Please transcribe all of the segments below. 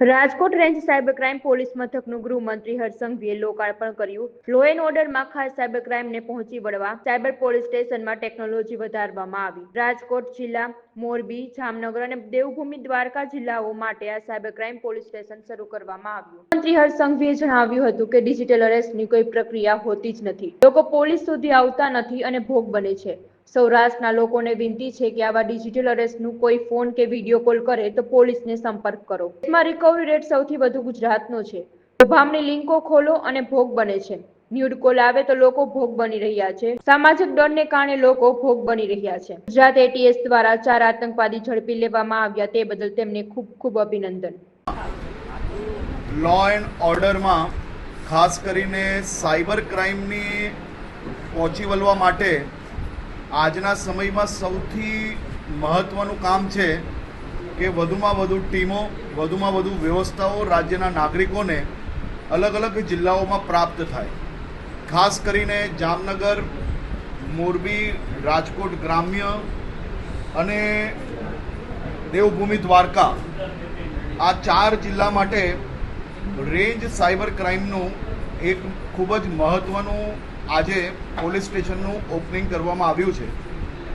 Rajkot range cyber crime police મથકનું ગૃહમંત્રી હરસંઘવીએ લોકાર્પણ કર્યું. લો એન્ડ ઓર્ડરમાં ખાસ સાયબર ક્રાઇમને પહોંચી વળવા સાયબર પોલીસ સ્ટેશનમાં ટેકનોલોજી વધારવામાં આવી. રાજકોટ જિલ્લા, મોરબી, જામનગર અને દેવભૂમિ દ્વારકા જિલ્લાઓ માટે આ સાયબર ક્રાઇમ પોલીસ સ્ટેશન શરૂ કરવામાં આવ્યું. મંત્રી હરસંઘવીએ જણાવ્યું હતું કે ડિજિટલ અરેસ્ટની કોઈ પ્રક્રિયા હોતી જ નથી. લોકો પોલીસ સુધી આવતા નથી અને ભોગ બને છે. સૌરાષ્ટ્રના લોકોને વિનંતી છે કે આવા ડિજિટલ અરેસ્ટનું કોઈ ફોન કે વીડિયો કોલ કરે તો પોલીસને સંપર્ક કરો. દેશમાં રિકવરી રેટ સૌથી વધુ ગુજરાતનો છે. ભામની લિંકો ખોલો અને ભોગ બને છે. ન્યૂડ કોલ આવે તો લોકો ભોગ બની રહ્યા છે. સામાજિક ડરને કારણે લોકો ભોગ બની રહ્યા છે. ગુજરાત એટીએસ દ્વારા ચાર આતંકવાદી ઝડપી લેવામાં આવ્યા તે બદલ તેમને ખૂબ ખૂબ અભિનંદન. લો એન્ડ ઓર્ડરમાં ખાસ કરીને સાયબર ક્રાઇમની પહોંચી વળવા માટે આજના સમયમાં સૌથી મહત્ત્વનું કામ છે કે વધુમાં વધુ ટીમો, વધુમાં વધુ વ્યવસ્થાઓ રાજ્યના નાગરિકોને અલગ અલગ જિલ્લાઓમાં પ્રાપ્ત થાય. ખાસ કરીને જામનગર, મોરબી, રાજકોટ ગ્રામ્ય અને દેવભૂમિ દ્વારકા. આ ચાર જિલ્લા માટે રેન્જ સાયબર ક્રાઇમનું એક ખૂબ જ મહત્ત્વનું આજે પોલીસ સ્ટેશનનું ઓપનિંગ કરવામાં આવ્યું છે.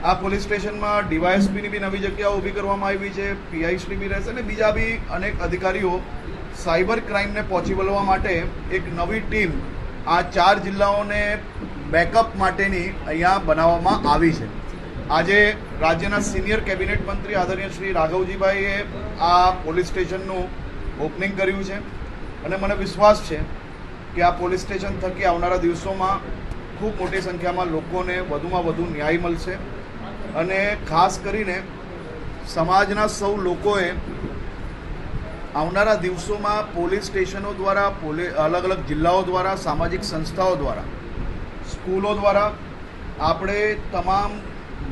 આ પોલીસ સ્ટેશનમાં ડીવાયએસપીની બી નવી જગ્યાઓ ઊભી કરવામાં આવી છે, પીઆઈસની બી રહેશે અને બીજા બી અનેક અધિકારીઓ સાયબર ક્રાઇમને પહોંચી વળવા માટે એક નવી ટીમ આ ચાર જિલ્લાઓને બેકઅપ માટેની અહીંયા બનાવવામાં આવી છે. આજે રાજ્યના સિનિયર કેબિનેટ મંત્રી આદરણીય શ્રી રાઘવજીભાઈએ આ પોલીસ સ્ટેશનનું ઓપનિંગ કર્યું છે અને મને વિશ્વાસ છે કે આ પોલીસ સ્ટેશન થકી આવનારા દિવસોમાં ખૂબ મોટી સંખ્યામાં લોકોને વધુમાં વધુ ન્યાય મળશે અને ખાસ કરીને સમાજના સૌ લોકોએ આવનારા દિવસોમાં પોલીસ સ્ટેશનો દ્વારા, પોલી, અલગ અલગ જિલ્લાઓ દ્વારા, સામાજિક સંસ્થાઓ દ્વારા, સ્કૂલો દ્વારા આપણે તમામ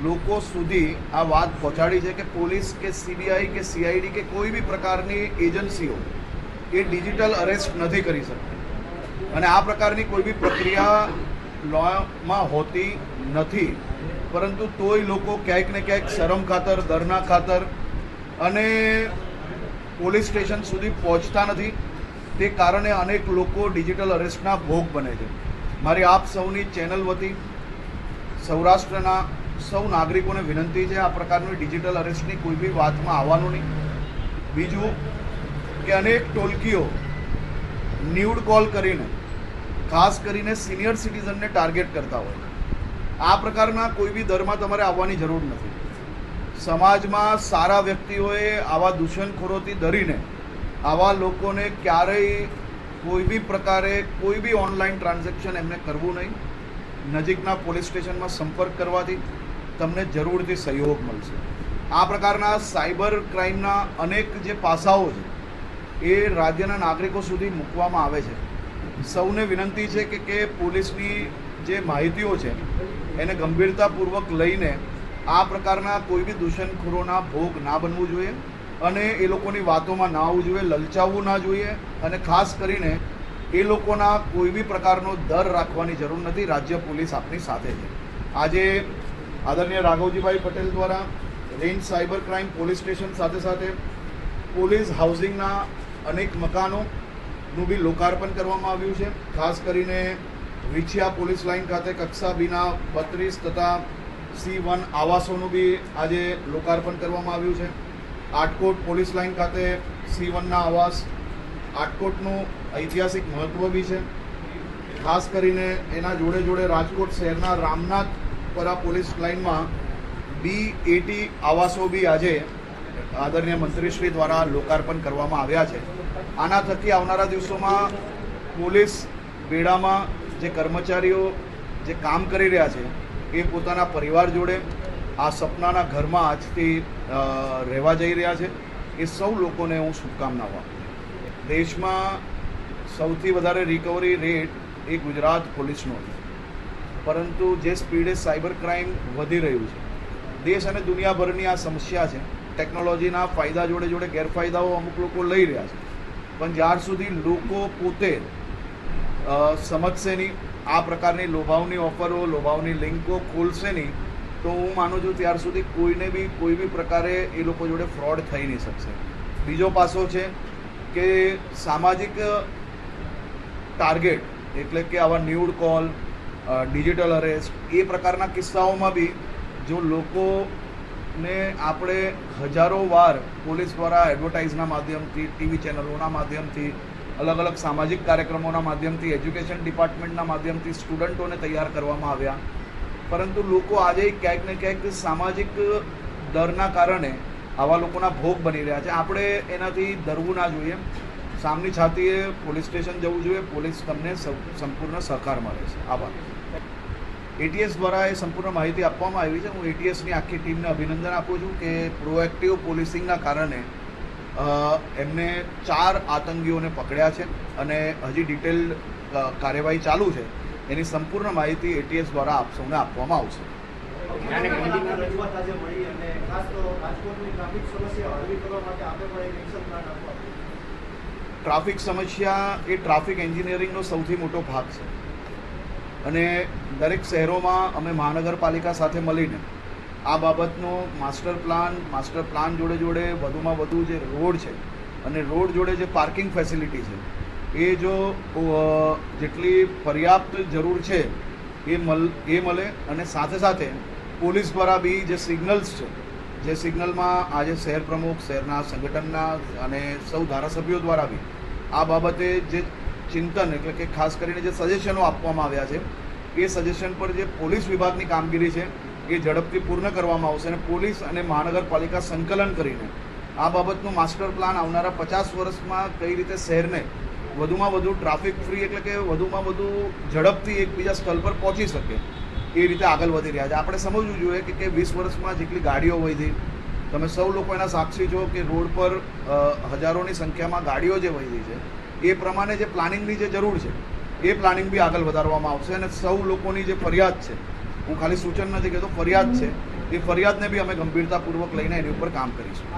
લોકો સુધી આ વાત પહોંચાડી છે કે પોલીસ કે સીબીઆઈ કે સીઆઈડી કે કોઈ બી પ્રકારની એજન્સીઓ એ ડિજિટલ અરેસ્ટ નથી કરી શકતી. અને આ પ્રકારની કોઈ બી પ્રક્રિયા લોમાં હોતી નથી. પરંતુ તોય લોકો ક્યાંક ને ક્યાંક શરમ ખાતર દરના ખાતર અને પોલીસ સ્ટેશન સુધી પહોંચતા નથી. તે કારણે અનેક લોકો ડિજિટલ અરેસ્ટના ભોગ બને છે. મારી આપ સૌની ચેનલ વતી સૌરાષ્ટ્રના સૌ નાગરિકોને વિનંતી છે આ પ્રકારની ડિજિટલ અરેસ્ટની કોઈ બી વાતમાં આવવાનું નહીં. બીજું કે અનેક ટોલકીઓ ન્યૂડ કોલ કરીને, ખાસ કરીને સિનિયર સિટીઝનને ટાર્ગેટ કરતા હોય. આ પ્રકારના કોઈ બી દરમાં તમારે આવવાની જરૂર નથી. સમાજમાં સારા વ્યક્તિઓએ આવા દૂષણખોરોથી ડરીને, આવા લોકોને ક્યારેય કોઈ બી પ્રકારે કોઈ બી ઓનલાઈન ટ્રાન્ઝેક્શન એમને કરવું નહીં. નજીકના પોલીસ સ્ટેશનમાં સંપર્ક કરવાથી તમને જરૂરથી સહયોગ મળશે. આ પ્રકારના સાયબર ક્રાઇમના અનેક જે પાસાઓ છે એ રાજ્યના નાગરિકો સુધી મૂકવામાં આવે છે. સૌને વિનંતી છે કે કે પોલીસની જે માહિતીઓ છે, એને ગંભીરતાપૂર્વક લઈને આ પ્રકારના કોઈ બી દૂષણખોરોના ભોગ ના બનવું જોઈએ અને એ લોકોની વાતોમાં ના આવવું જોઈએ, લલચાવવું ના જોઈએ અને ખાસ કરીને એ લોકોના કોઈ બી પ્રકારનો દર રાખવાની જરૂર નથી, રાજ્ય પોલીસ આપની સાથે છે. આજે આદરણીય રાઘવજીભાઈ પટેલ દ્વારા range cyber crime police station સાથે સાથે પોલીસ હાઉસિંગના અનેક મકાનોનું બી લોકાર્પણ કરવામાં આવ્યું છે. ખાસ કરીને વિછિયા પોલીસ લાઇન ખાતે કક્ષા બીના બત્રીસ તથા સી વન આવાસોનું બી આજે લોકાર્પણ કરવામાં આવ્યું છે. આટકોટ પોલીસ લાઇન ખાતે સી વનના આવાસ, આટકોટનું ઐતિહાસિક મહત્ત્વ બી છે. ખાસ કરીને એના જોડે જોડે રાજકોટ શહેરના રામનાથપરા પોલીસ લાઇનમાં બી એટી આવાસો બી આજે આદરણીય મંત્રીશ્રી દ્વારા લોકાર્પણ કરવામાં આવ્યા છે. આના થકી આવનારા દિવસોમાં પોલીસ બેડામાં જે કર્મચારીઓ જે કામ કરી રહ્યા છે, એ પોતાના પરિવાર જોડે, આ સપનાના ઘરમાં આજથી રહેવા જઈ રહ્યા છે. એ સૌ લોકોને હું શુભકામનાઓ આપું દેશમાં સૌથી વધારે રિકવરી રેટ એ ગુજરાત પોલીસનો છે. પરંતુ જે સ્પીડે સાયબર ક્રાઇમ વધી રહ્યું છે, દેશ અને દુનિયાભરની આ સમસ્યા છે ટેકનોલોજીના ફાયદા જોડે જોડે ગેરફાયદાઓ અમુક લોકો લઈ રહ્યા છે. પણ જ્યાર સુધી લોકો પોતે સમજશે નહીં, આ પ્રકારની લોભાવની ઓફરો, લોભાવની લિંકો ખોલશે નહીં, તો હું માનું છું ત્યાર સુધી કોઈને બી, કોઈ બી પ્રકારે એ લોકો જોડે ફ્રોડ થઈ નહીં શકશે. બીજો પાસો છે કે સામાજિક ટાર્ગેટ એટલે કે આવા ન્યૂડ કોલ ડિજિટલ અરેસ્ટ એ પ્રકારના કિસ્સાઓમાં બી જો લોકોને આપણે હજારો વાર પોલીસ દ્વારા એડવર્ટાઇઝના માધ્યમથી ટીવી ચેનલોના માધ્યમથી અલગ અલગ સામાજિક કાર્યક્રમોના માધ્યમથી એજ્યુકેશન ડિપાર્ટમેન્ટના માધ્યમથી સ્ટુડન્ટોને તૈયાર કરવામાં આવ્યા. પરંતુ લોકો આજે ક્યાંક ને ક્યાંક સામાજિક ડરના કારણે આવા લોકોના ભોગ બની રહ્યા છે. આપણે એનાથી ડરવું ના જોઈએ. સામની છાતીએ પોલીસ સ્ટેશન જવું જોઈએ. પોલીસ તમને સંપૂર્ણ સહકાર મળે છે. આભાર. એટીએસ દ્વારા એ સંપૂર્ણ માહિતી આપવામાં આવી છે. હું એટીએસની આખી ટીમને અભિનંદન આપું છું કે પ્રોએક્ટિવ પોલીસિંગના કારણે એમને ચાર આતંકીઓને પકડ્યા છે અને હજી ડિટેલ કાર્યવાહી ચાલુ છે. એની સંપૂર્ણ માહિતી એટીએસ દ્વારા આપ સૌને આપવામાં આવશે. ટ્રાફિક સમસ્યા એ ટ્રાફિક એન્જિનિયરિંગનો સૌથી મોટો ભાગ છે. અને દરેક શહેરોમાં અમે મહાનગરપાલિકા સાથે મળીને આ બાબતનો માસ્ટર પ્લાન માસ્ટર પ્લાન જોડે જોડે વધુમાં વધુ જે રોડ છે અને રોડ જોડે જે પાર્કિંગ ફેસિલિટી છે, એ જો જેટલી પર્યાપ્ત જરૂર છે, એ મલ, એ મળે અને સાથે સાથે પોલીસ દ્વારા બી જે સિગ્નલ્સ છે, જે સિગ્નલમાં આજે શહેર પ્રમુખ, શહેરના સંગઠનના અને સૌ ધારાસભ્યો દ્વારા બી આ બાબતે જે ચિંતન એટલે કે ખાસ કરીને જે સજેશનો આપવામાં આવ્યા છે, એ સજેશન પર જે પોલીસ વિભાગની કામગીરી છે, એ ઝડપથી પૂર્ણ કરવામાં આવશે અને પોલીસ અને મહાનગરપાલિકા સંકલન કરીને આ બાબતનું માસ્ટર પ્લાન આવનારા પચાસ વર્ષમાં કઈ રીતે શહેરને વધુમાં વધુ ટ્રાફિક ફ્રી એટલે કે વધુમાં વધુ ઝડપથી એકબીજા સ્થળ પર પહોંચી શકે, એ રીતે આગળ વધી રહ્યા છે. આપણે સમજવું જોઈએ કે કે વીસ વર્ષમાં જેટલી ગાડીઓ વધી તમે સૌ લોકો એના સાક્ષી છો કે રોડ પર હજારોની સંખ્યામાં ગાડીઓ જે વધી છે એ પ્રમાણે જે પ્લાનિંગની જે જરૂર છે, એ પ્લાનિંગ બી આગળ વધારવામાં આવશે અને સૌ લોકોની જે ફરિયાદ છે, હું ખાલી સૂચન નથી કહેતો, ફરિયાદ છે, એ ફરિયાદને બી અમે ગંભીરતાપૂર્વક લઈને એની ઉપર કામ કરીશું.